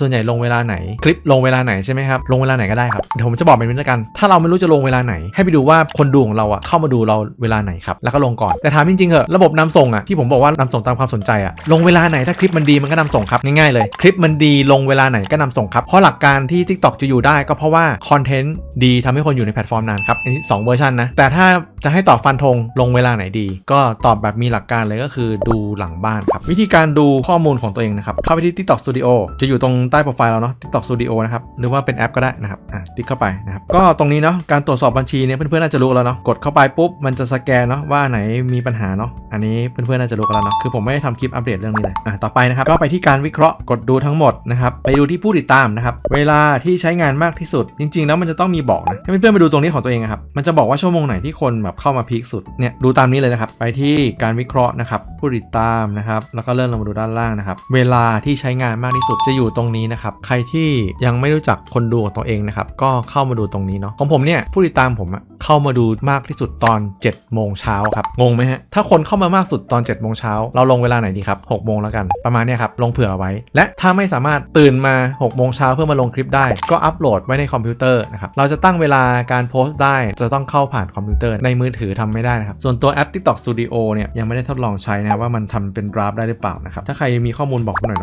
ส่วนใหญ่ลงเวลาไหน คลิปลงเวลาไหนใช่ไหมครับ ลงเวลาไหนก็ได้ครับ เดี๋ยวผมจะบอกเป็นวิธีกัน ถ้าเราไม่รู้จะลงเวลาไหน ให้ไปดูว่าคนดูของเราอะเข้ามาดูเราเวลาไหนครับ แล้วก็ลงก่อน แต่ถามจริงๆเหอะระบบนำส่งอะที่ผมบอกว่านำส่งตามความสนใจอะลงเวลาไหนถ้าคลิปมันดีมันก็นำส่งครับง่ายๆเลย คลิปมันดีลงเวลาไหนก็นำส่งครับเพราะหลักการที่ TikTok จะอยู่ได้ก็เพราะว่าคอนเทนต์ดีทำให้คนอยู่ในแพลตฟอร์มนานครับอันนี้สองเวอร์ชันนะแต่ถ้าจะให้ตอบฟันธงลงเวลาไหนดี ก็ตอบแบบมีหลักการเลยก็คือดูหลังบ้านครับวิธีการดูข้อมูลของตัวเองนะครับเข้าไปที่ TikTok Studio จะอยู่ตรงใต้โปรไฟล์เราเนาะ TikTok Studio นะครับ หรือว่าเป็นแอปก็ได้นะครับ อะติ๊กเข้าไปนะครับ ก็ตรงนี้เนาะ การตรวจสอบบัญชีเนี่ยเพื่อนๆน่าจะรู้แล้วเนาะ กดเข้าไปปุ๊บมันจะสแกนเนาะว่าไหนมีปัญหาเนาะ อันนี้เพื่อนๆน่าจะรู้กันแล้วเนาะ คือผมไม่ได้ทำคลิปอัปเดตเรื่องนี้เลย อะต่อไปนะครับก็ไปที่การวิเคราะห์กดดูทั้งหมดนะครับ ไปดูที่ผู้ติดตามนะครับเวลาที่ใช้งานมากที่สุด จริง ๆ แล้วมันจะต้องมีบอกนะให้เพื่อนๆไปดูตรงนี้ของตัวเองอะครับมันจะบอกว่าชั่วโมงไหนที่คนแบบเข้ามาพีคสุดเนี่ยดูตามนี้เลยนะครับไปที่การวิเคราะห์นะครับผู้ติดตามนะครับแล้วก็เลื่อนลงมาดูด้านล่างนะครับเวลาที่ใช้งานมากที่สุดจะอยู่ตรงนี้นะครับใครที่ยังไม่รู้จักคนดูของตัวเองนะครับก็เข้ามาดูตรงนี้เนาะของผมเนี่ยผู้ติดตามผมเข้ามาดูมากที่สุดตอน7โมงเช้าครับงงไหมฮะถ้าคนเข้ามามากสุดตอน7โมงเช้าเราลงเวลาไหนดีครับ6โมงแล้วกันประมาณเนี้ยครับลงเผื่อเอาไว้ และถ้าไม่สามารถตื่นมา6โมงเช้าเพื่อมาลงคลิปได้ ก็อัปโหลดไว้ในคอมพิวเตอร์นะครับเราจะตั้งเวลาการโพสต์ได้จะต้องเข้าผ่านคอมพิวเตอร์ในมือถือทำไม่ได้นะครับส่วนตัวแอป TikTok Studio เนี่ยยังไม่ได้ทดลองใช้นะครับว่ามันทำเป็นดราฟได้หรือเปล่านะครับถ้าใครมีข้อมูลบอกหน่อยเนาะ